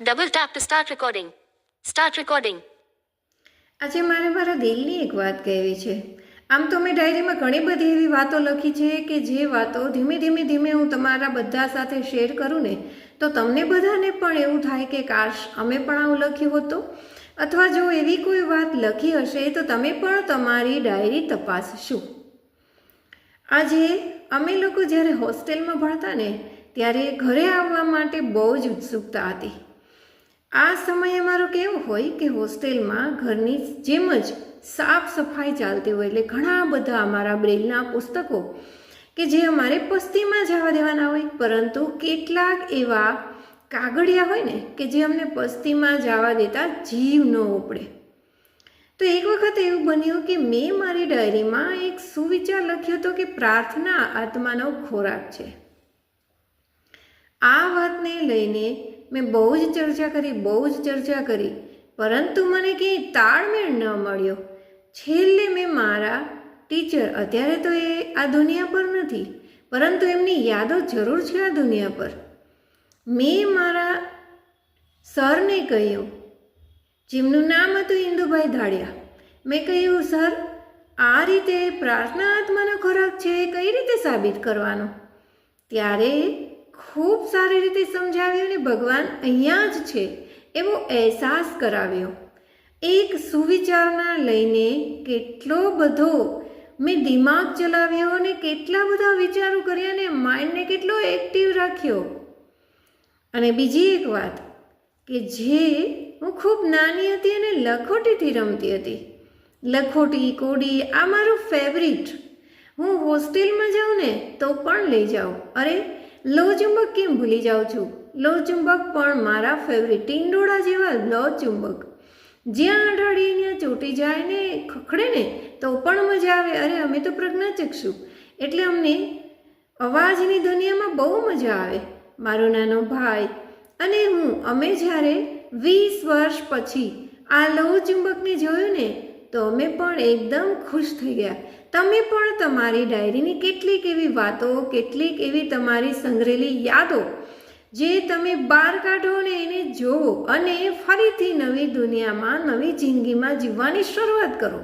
Double tap start recording. Start recording. આજે મારે મારા દિલની એક વાત કહેવી છે આમ તો મેં ડાયરીમાં ઘણી બધી એવી વાતો લખી છે કે જે વાતો ધીમે ધીમે ધીમે હું તમારા બધા સાથે શેર કરું ને, તો તમને બધાને પણ એવું થાય કે કાશ અમે પણ આવું લખ્યું હતું અથવા જો એવી કોઈ વાત લખી હશે, તો તમે પણ તમારી ડાયરી તપાસશો આજે અમે લોકો જ્યારે હોસ્ટેલમાં ભણતા ને, ત્યારે ઘરે આવવા માટે બહુ જ ઉત્સુકતા હતી આ સમયે મારો કેવું હોય કે હોસ્ટેલમાં ઘરની જેમ જ સાફ સફાઈ ચાલતી હોય એટલે ઘણા બધા અમારા બ્રેલના પુસ્તકો કે જે અમારે પસ્તીમાં જવા દેવાના હોય, પરંતુ કેટલાક એવા કાગળિયા હોય ને કે જે અમને પસ્તીમાં જવા દેતા જીવ ન ઉપડે. તો એક વખત એવું બન્યું કે મેં મારી ડાયરીમાં એક સુવિચાર લખ્યો હતો કે પ્રાર્થના આત્માનો ખોરાક છે. આ વાતને લઈને મેં બહુ જ ચર્ચા કરી, બહુ જ ચર્ચા કરી, પરંતુ મને ક્યાંય તાળમેળ ન મળ્યો. છેલ્લે મેં મારા ટીચર, અત્યારે તો એ આ દુનિયા પર નથી, પરંતુ એમની યાદો જરૂર છે આ દુનિયા પર. મેં મારા સરને કહ્યું, જેમનું નામ હતું ઇન્દુભાઈ ધાડિયા, મેં કહ્યું, સર, આ રીતે પ્રાર્થના આત્માનો ખોરાક છે એ કઈ રીતે સાબિત કરવાનો? ત્યારે ખૂબ સારી રીતે સમજાવ્યું ને ભગવાન અહીંયા જ છે, એવો અહેસાસ કરાવ્યો. એક સુવિચારના લઈને કેટલો બધો મેં દિમાગ ચલાવ્યો અને કેટલા બધા વિચારો કર્યા ને માઇન્ડને કેટલો એક્ટિવ રાખ્યો. અને બીજી એક વાત કે જે હું ખૂબ નાની હતી અને લખોટીથી રમતી હતી. લખોટી, કોડી, આ મારું ફેવરિટ હું હોસ્ટેલમાં જાઉં ને તો પણ લઈ જાઉં. અરે લો ચુંબક કેમ ભૂલી જાઉં છું? લો ચુંબક પણ મારા ફેવરિટ ટીંડોળા જેવા લવ ચુંબક. જ્યાં ત્યાં ચોટી જાય ને ખખડે ને, તો પણ મજા આવે. અરે, અમે તો પ્રજ્ઞાચક્ષુ એટલે અમને અવાજની દુનિયામાં બહુ મજા આવે. મારો નાનો ભાઈ અને હું, અમે જ્યારે વીસ વર્ષ પછી આ લોહ ચુંબકને જોયું ને તો અમે પણ એકદમ ખુશ થઈ ગયા. તમે પણ તમારી ડાયરીની કેટલીક એવી વાતો, કેટલીક એવી તમારી સંગ્રહેલી યાદો, જે તમે બહાર કાઢો ને એને જોવો અને ફરીથી નવી દુનિયામાં, નવી જિંદગીમાં જીવવાની શરૂઆત કરો.